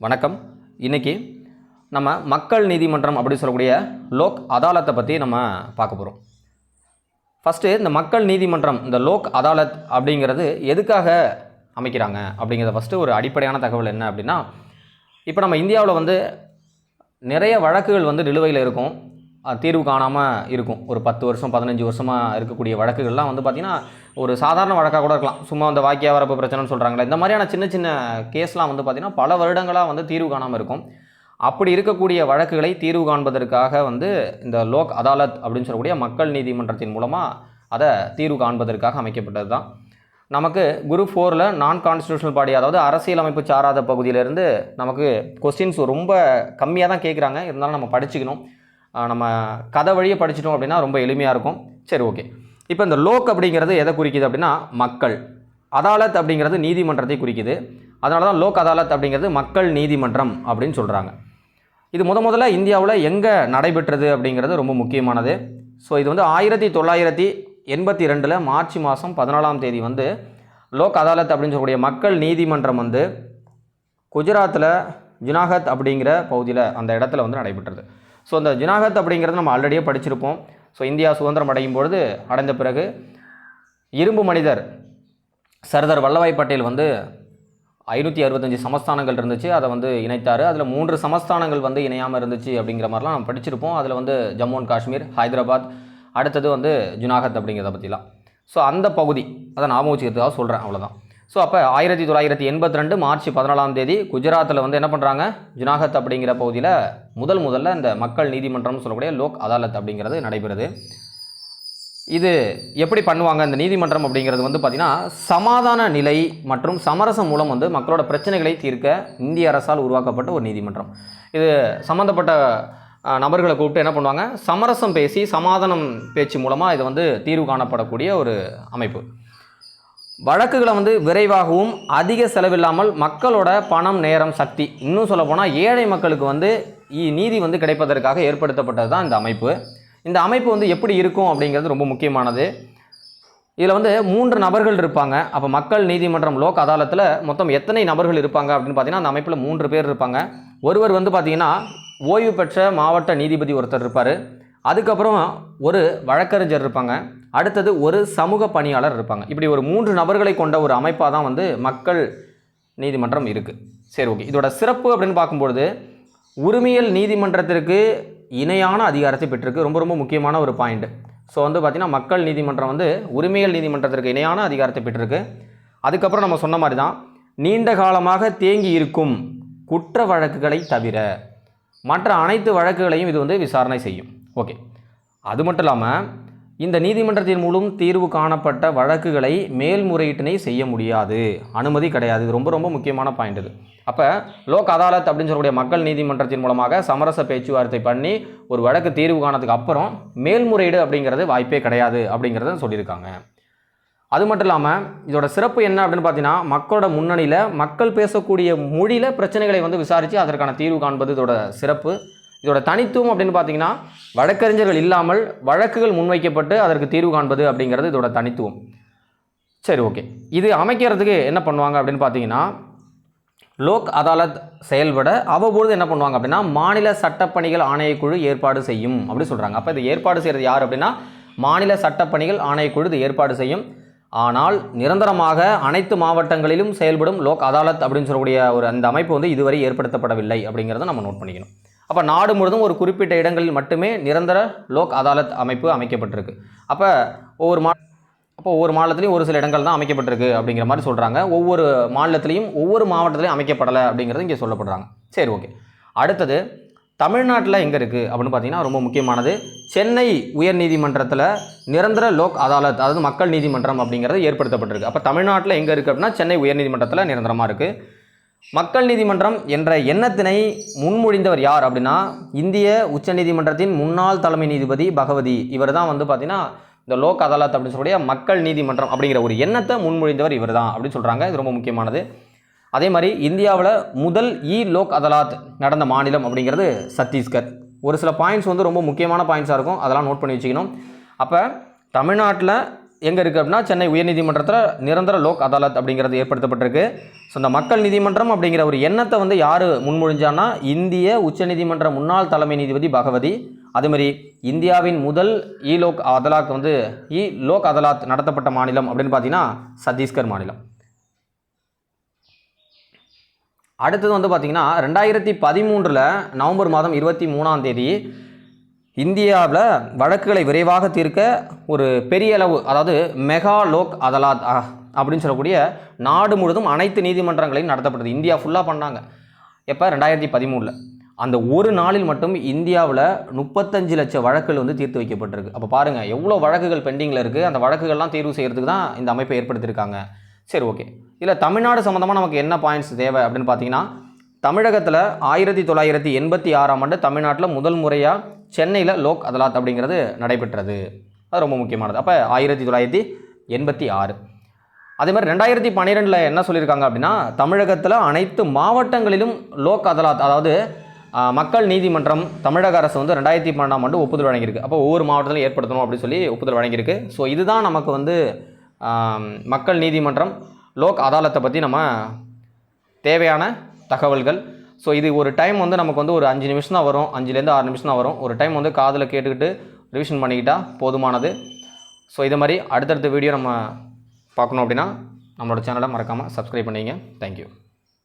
வணக்கம். இன்றைக்கி நம்ம மக்கள் நீதிமன்றம் அப்படின்னு சொல்லக்கூடிய லோக் அதாலத்தை பற்றி நம்ம பார்க்க போகிறோம் ஃபஸ்ட்டு இந்த மக்கள் நீதிமன்றம் இந்த லோக் அதாலத் அப்படிங்கிறது எதுக்காக அமைக்கிறாங்க அப்படிங்கிறத ஃபஸ்ட்டு ஒரு அடிப்படையான தகவல் என்ன அப்படின்னா இப்போ நம்ம இந்தியாவில் வந்து நிறைய வழக்குகள் வந்து நிலுவையில் இருக்கும். தீர்வு காணாமல் இருக்கும். ஒரு பத்து வருஷம் பதினஞ்சு வருஷமாக இருக்கக்கூடிய வழக்குகள்லாம் வந்து பார்த்திங்கன்னா ஒரு சாதாரண வழக்காக கூட இருக்கலாம். சும்மா அந்த வாக்கிய வரப்பு பிரச்சனைன்னு சொல்கிறாங்களே இந்த மாதிரியான சின்ன சின்ன கேஸ்லாம் வந்து பார்த்திங்கன்னா பல வருடங்களாக வந்து தீர்வு காணாமல் இருக்கும். அப்படி இருக்கக்கூடிய வழக்குகளை தீர்வு காண்பதற்காக வந்து இந்த லோக் அதாலத் அப்படின்னு சொல்லக்கூடிய மக்கள் நீதிமன்றத்தின் மூலமாக அதை தீர்வு காண்பதற்காக அமைக்கப்பட்டது தான் நமக்கு குரூப் ஃபோரில் நான் கான்ஸ்டியூஷனல் பாடி அதாவது அரசியலமைப்பு சாராத பகுதியிலேருந்து நமக்கு கொஸ்டின்ஸ் ரொம்ப கம்மியாக தான் கேட்குறாங்க இருந்தாலும் நம்ம படிச்சுக்கணும். நம்ம கதை வழியை படிச்சிட்டோம் அப்படின்னா ரொம்ப எளிமையாக இருக்கும். சரி ஓகே. இப்போ இந்த லோக் அப்படிங்கிறது எதை குறிக்குது அப்படின்னா மக்கள். அதாலத் அப்படிங்கிறது நீதிமன்றத்தை குறிக்குது. அதனால தான் லோக் அதாலத் அப்படிங்கிறது மக்கள் நீதிமன்றம் அப்படின்னு சொல்கிறாங்க இது முத முதல்ல இந்தியாவில் எங்கே நடைபெற்றது அப்படிங்கிறது ரொம்ப முக்கியமானது. ஸோ இது வந்து ஆயிரத்தி தொள்ளாயிரத்தி எண்பத்தி ரெண்டில் மார்ச் மாதம் பதினாலாம் தேதி வந்து லோக் அதாலத் அப்படின்னு சொல்லக்கூடிய மக்கள் நீதிமன்றம் வந்து குஜராத்தில் ஜுனாகத் அப்படிங்கிற பகுதியில் அந்த இடத்துல வந்து நடைபெற்றது. ஸோ அந்த ஜுனாகத் அப்படிங்கிறது நம்ம ஆல்ரெடியே படிச்சிருப்போம். ஸோ இந்தியா சுதந்திரம் அடையும் பொழுது அடைந்த பிறகு இரும்பு மனிதர் சர்தார் வல்லபாய் பட்டேல் வந்து ஐநூற்றி அறுபத்தஞ்சு சமஸ்தானங்கள் இருந்துச்சு அதை வந்து இணைத்தார். அதில் மூன்று சமஸ்தானங்கள் வந்து இணையாமல் இருந்துச்சு அப்படிங்கிற மாதிரிலாம் நம்ம படிச்சிருப்போம். அதில் வந்து ஜம்மு அண்ட் காஷ்மீர் ஹைதராபாத் அடுத்தது வந்து ஜுனாகத் அப்படிங்கிறத பற்றிலாம் ஸோ அந்த பகுதி அதை ஞாபகம் வச்சுக்கிறதுக்காக சொல்கிறேன் அவ்வளோதான் ஸோ அப்போ ஆயிரத்தி தொள்ளாயிரத்தி எண்பத்தி ரெண்டு மார்ச் பதினாலாம் தேதி குஜராத்தில் வந்து என்ன பண்ணுறாங்க ஜுனாகத் அப்படிங்கிற பகுதியில் முதல் முதல்ல இந்த மக்கள் நீதிமன்றம்னு சொல்லக்கூடிய லோக் அதாலத் அப்படிங்கிறது நடைபெறுது. இது எப்படி பண்ணுவாங்க இந்த நீதிமன்றம் அப்படிங்கிறது வந்து பார்த்திங்கன்னா சமாதான நிலை மற்றும் சமரசம் மூலம் வந்து மக்களோட பிரச்சனைகளை தீர்க்க இந்திய அரசால் உருவாக்கப்பட்ட ஒரு நீதிமன்றம். இது சம்மந்தப்பட்ட நபர்களை கூப்பிட்டு என்ன பண்ணுவாங்க? சமரசம் பேசி சமாதானம் பேச்சு மூலமாக இது வந்து தீர்வு காணப்படக்கூடிய ஒரு அமைப்பு. வழக்குகளை வந்து விரைவாகவும் அதிக செலவில்லாமல் மக்களோட பணம் நேரம் சக்தி. இன்னும் சொல்ல போனால் ஏழை மக்களுக்கு வந்து இ- நீதி வந்து கிடைப்பதற்காக ஏற்படுத்தப்பட்டது தான் இந்த அமைப்பு. இந்த அமைப்பு வந்து எப்படி இருக்கும் அப்படிங்கிறது ரொம்ப முக்கியமானது. இதில் வந்து மூன்று நபர்கள் இருப்பாங்க. அப்போ மக்கள் நீதிமன்றம் லோக் அதாலத்தில் மொத்தம் எத்தனை நபர்கள் இருப்பாங்க அப்படின்னு பார்த்தீங்கன்னா அந்த அமைப்பில் மூன்று பேர் இருப்பாங்க. ஒருவர் வந்து பார்த்திங்கன்னா ஓய்வு பெற்ற மாவட்ட நீதிபதி ஒருத்தர் இருப்பார். அதுக்கப்புறம் ஒரு வழக்கறிஞர் இருப்பாங்க. அடுத்தது ஒரு சமூக பணியாளர் இருப்பாங்க. இப்படி ஒரு மூன்று நபர்களை கொண்ட ஒரு அமைப்பாக தான் வந்து மக்கள் நீதிமன்றம் இருக்குது சரி ஓகே. இதோட சிறப்பு அப்படின்னு பார்க்கும்பொழுது உரிமையல் நீதிமன்றத்திற்கு இணையான அதிகாரத்தை பெற்றிருக்கு. ரொம்ப ரொம்ப முக்கியமான ஒரு பாயிண்ட் ஸோ வந்து பார்த்திங்கன்னா மக்கள் நீதிமன்றம் வந்து உரிமையல் நீதிமன்றத்திற்கு இணையான அதிகாரத்தை பெற்றிருக்கு. அதுக்கப்புறம் நம்ம சொன்ன மாதிரி தான் நீண்ட காலமாக தேங்கி இருக்கும் குற்ற வழக்குகளை தவிர மற்ற அனைத்து வழக்குகளையும் இது வந்து விசாரணை செய்யும். ஓகே. அது மட்டும் இல்லாமல் இந்த நீதிமன்றத்தின் மூலம் தீர்வு காணப்பட்ட வழக்குகளை மேல்முறையீட்டினை செய்ய முடியாது. அனுமதி கிடையாது. இது ரொம்ப ரொம்ப முக்கியமான பாயிண்ட் இது. அப்போ லோக் அதாலத் அப்படின்னு சொல்லக்கூடிய மக்கள் நீதிமன்றத்தின் மூலமாக சமரச பேச்சுவார்த்தை பண்ணி ஒரு வழக்கு தீர்வு காணதுக்கு அப்புறம் மேல்முறையீடு அப்படிங்கிறது வாய்ப்பே கிடையாது அப்படிங்கிறத சொல்லியிருக்காங்க. அது மட்டும் இல்லாமல் இதோட சிறப்பு என்ன அப்படின்னு பார்த்தீங்கன்னா மக்களோட முன்னணியில் மக்கள் பேசக்கூடிய மொழியில் பிரச்சனைகளை வந்து விசாரித்து அதற்கான தீர்வு காண்பது இதோட சிறப்பு. இதோட தனித்துவம் அப்படின்னு பார்த்தீங்கன்னா வழக்கறிஞர்கள் இல்லாமல் வழக்குகள் முன்வைக்கப்பட்டு அதற்கு தீர்வு காண்பது அப்படிங்கிறது இதோட தனித்துவம். சரி ஓகே. இது அமைக்கிறதுக்கு என்ன பண்ணுவாங்க அப்படின்னு பார்த்தீங்கன்னா லோக் அதாலத் செயல்பட அவ்வப்பொழுது என்ன பண்ணுவாங்க அப்படின்னா மாநில சட்டப்பணிகள் ஆணையக்குழு ஏற்பாடு செய்யும் அப்படின்னு சொல்கிறாங்க அப்போ இது ஏற்பாடு செய்கிறது யார் அப்படின்னா மாநில சட்டப்பணிகள் ஆணையக்குழு இது ஏற்பாடு செய்யும். ஆனால் நிரந்தரமாக அனைத்து மாவட்டங்களிலும் செயல்படும் லோக் அதாலத் அப்படின்னு சொல்லக்கூடிய ஒரு அந்த அமைப்பு வந்து இதுவரை ஏற்படுத்தப்படவில்லை அப்படிங்கிறத நம்ம நோட் பண்ணிக்கணும். அப்போ நாடு முழுவதும் ஒரு குறிப்பிட்ட இடங்களில் மட்டுமே நிரந்தர லோக் அதாலத் அமைப்பு அமைக்கப்பட்டிருக்கு. அப்போ ஒவ்வொரு மா அப்போ ஒவ்வொரு மாநிலத்திலையும் ஒரு சில இடங்கள் தான் அமைக்கப்பட்டிருக்கு அப்படிங்கிற மாதிரி சொல்கிறாங்க ஒவ்வொரு மாநிலத்திலையும் ஒவ்வொரு மாவட்டத்திலையும் அமைக்கப்படலை அப்படிங்கிறது இங்கே சொல்லப்படுறாங்க. சரி ஓகே. அடுத்தது தமிழ்நாட்டில் எங்கே இருக்குது அப்படின்னு பார்த்தீங்கன்னா ரொம்ப முக்கியமானது. சென்னை உயர்நீதிமன்றத்தில் நிரந்தர லோக் அதாலத் அதாவது மக்கள் நீதிமன்றம் அப்படிங்கிறது ஏற்படுத்தப்பட்டிருக்கு. அப்போ தமிழ்நாட்டில் எங்கே இருக்குது அப்படின்னா சென்னை உயர்நீதிமன்றத்தில் நிரந்தரமாக இருக்குது மக்கள் நீதிமன்றம் என்ற எண்ணத்தினை முன்மொழிந்தவர் யார் அப்படின்னா இந்திய உச்சநீதிமன்றத்தின் முன்னாள் தலைமை நீதிபதி பகவதி. இவர் தான் வந்து பார்த்தீங்கன்னா இந்த லோக் அதாலத் அப்படின்னு சொல்லக்கூடிய மக்கள் நீதிமன்றம் அப்படிங்கிற ஒரு எண்ணத்தை முன்மொழிந்தவர் இவர் தான் அப்படின்னு சொல்கிறாங்க இது ரொம்ப முக்கியமானது. அதே மாதிரி இந்தியாவில் முதல் இ லோக் அதாலத் நடந்த மாநிலம் அப்படிங்கிறது சத்தீஸ்கர். ஒரு சில பாயிண்ட்ஸ் வந்து ரொம்ப முக்கியமான பாயிண்ட்ஸாக இருக்கும். அதெல்லாம் நோட் பண்ணி வச்சுக்கணும். அப்போ தமிழ்நாட்டில் எங்கே இருக்குது அப்படின்னா சென்னை உயர்நீதிமன்றத்தில் நிரந்தர லோக் அதாலத் அப்படிங்கிறது ஏற்படுத்தப்பட்டிருக்கு. ஸோ இந்த மக்கள் நீதிமன்றம் அப்படிங்கிற ஒரு எண்ணத்தை வந்து யார் முன்மொழிஞ்சான்னா இந்திய உச்சநீதிமன்ற முன்னாள் தலைமை நீதிபதி பகவதி. அதுமாரி இந்தியாவின் முதல் இ லோக் அதாலத் வந்து இ லோக் அதாலத் நடத்தப்பட்ட மாநிலம் அப்படின்னு பார்த்தீங்கன்னா சத்தீஸ்கர் மாநிலம். அடுத்தது வந்து பார்த்திங்கன்னா ரெண்டாயிரத்தி பதிமூன்றில் நவம்பர் மாதம் இருபத்தி மூணாம் தேதி இந்தியாவில் வழக்குகளை விரைவாக தீர்க்க ஒரு பெரிய அளவு அதாவது மெகா லோக் அதலாத் அப்படின்னு சொல்லக்கூடிய நாடு முழுவதும் அனைத்து நீதிமன்றங்களையும் நடத்தப்படுது. இந்தியா ஃபுல்லாக பண்ணாங்க. எப்போ? ரெண்டாயிரத்தி பதிமூணில். அந்த ஒரு நாளில் மட்டும் இந்தியாவில் முப்பத்தஞ்சு லட்சம் வழக்குகள் வந்து தீர்த்து வைக்கப்பட்டிருக்கு. அப்போ பாருங்கள் எவ்வளோ வழக்குகள் பெண்டிங்கில் இருக்குது அந்த வழக்குகள்லாம் தீர்வு செய்கிறதுக்கு தான் இந்த அமைப்பை ஏற்படுத்தியிருக்காங்க. சரி ஓகே. இதில் தமிழ்நாடு சம்மந்தமாக நமக்கு என்ன பாயிண்ட்ஸ் தேவை அப்படின்னு பார்த்தீங்கன்னா தமிழகத்தில் ஆயிரத்தி தொள்ளாயிரத்தி எண்பத்தி ஆறாம் ஆண்டு தமிழ்நாட்டில் முதல் முறையாக சென்னையில் லோக் அதாலத் அப்படிங்கிறது நடைபெற்றது. அது ரொம்ப முக்கியமானது. அப்போ ஆயிரத்தி தொள்ளாயிரத்தி எண்பத்தி ஆறு. அதே மாதிரி ரெண்டாயிரத்தி பன்னிரெண்டில் என்ன சொல்லியிருக்காங்க அப்படின்னா தமிழகத்தில் அனைத்து மாவட்டங்களிலும் லோக் அதாலத் அதாவது மக்கள் நீதிமன்றம் தமிழக அரசு வந்து ரெண்டாயிரத்தி பன்னெண்டாம் ஆண்டு ஒப்புதல் வழங்கியிருக்கு. அப்போ ஒவ்வொரு மாவட்டத்திலும் ஏற்படுத்தணும் அப்படின்னு சொல்லி ஒப்புதல் வழங்கியிருக்கு. ஸோ இதுதான் நமக்கு வந்து மக்கள் நீதிமன்றம் லோக் அதாலத்தை பற்றி நம்ம தேவையான தகவல்கள். ஸோ இது ஒரு டைம் வந்து நமக்கு வந்து ஒரு அஞ்சு நிமிஷம் தான் வரும். அஞ்சுலேருந்து ஆறு நிமிஷம் தான் வரும். ஒரு டைம் வந்து காதில் கேட்டுக்கிட்டு ரிவிஷன் பண்ணிக்கிட்டால் போதுமானது. ஸோ இது மாதிரி அடுத்தடுத்த வீடியோ நம்ம பார்க்கணும் அப்படின்னா நம்மளோட சேனலை மறக்காமல் சப்ஸ்கிரைப் பண்ணிங்க தேங்க்யூ